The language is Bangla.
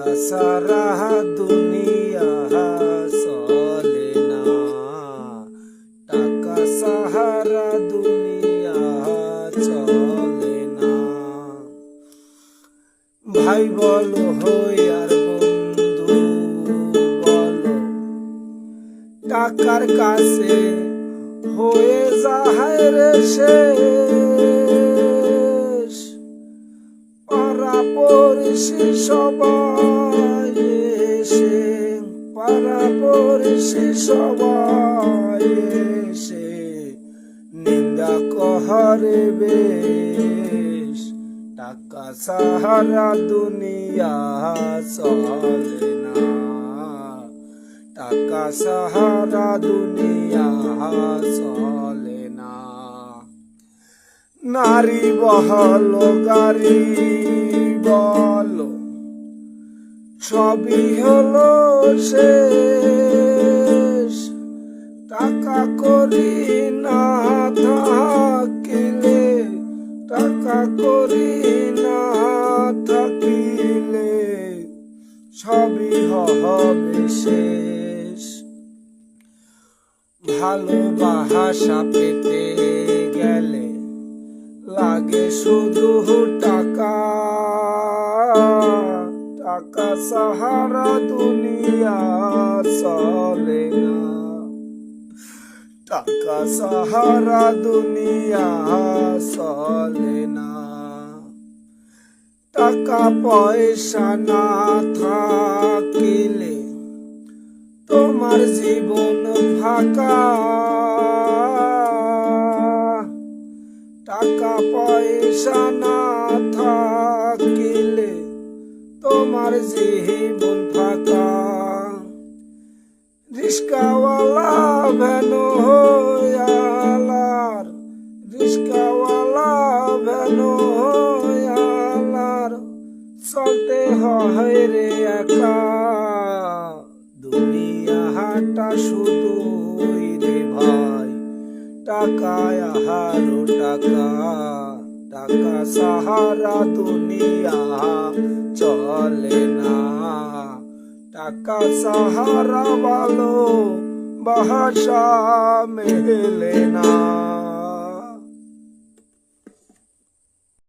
টাকা সারা দুনিয়া চলে না টাকা সাহারা দুনিয়া চলে না ভাই বলো হই আর বন্ধু বলো টাকার কাছে হয়ে যায় রে শেষ পাড়া পড়শি সবাই এসে, পাড়া পড়শি সবাই এসে, নিন্দা কহরে বেশ। টাকা সাহারা দুনিয়া চলে না। টাকা সাহারা দুনিয়া চলে না। নারী বহল গাড়ি বল সবই হলো শেষ। টাকা করি না থাকিলে, টাকা করি না থাকিলে, সবই হবে শেষ। ভালোবাসা পেতে গেলে লাগে শুধু টাকা টাকা সাহারা দুনিয়া চলে না। টাকা সাহারা দুনিয়া চলে না। টাকা পয়সা না থাকিলে তোমার জীবন ফাঁকা। টাকা পয়সা না থাকিলে তোমার জীবন ফাঁকা। রিস্কাওয়ালা ভ্যান হয়ালার রিস্কাওয়ালা ভ্যান হয়ালার চলতে হয় রে একা। দুনিয়া হাটা শুধু রে ভাই, টাকায় আহারো টাকা। টাকা সাহারা দুনিয়া চলে না টাকা সাহারা ভালো ভাষা মেলে না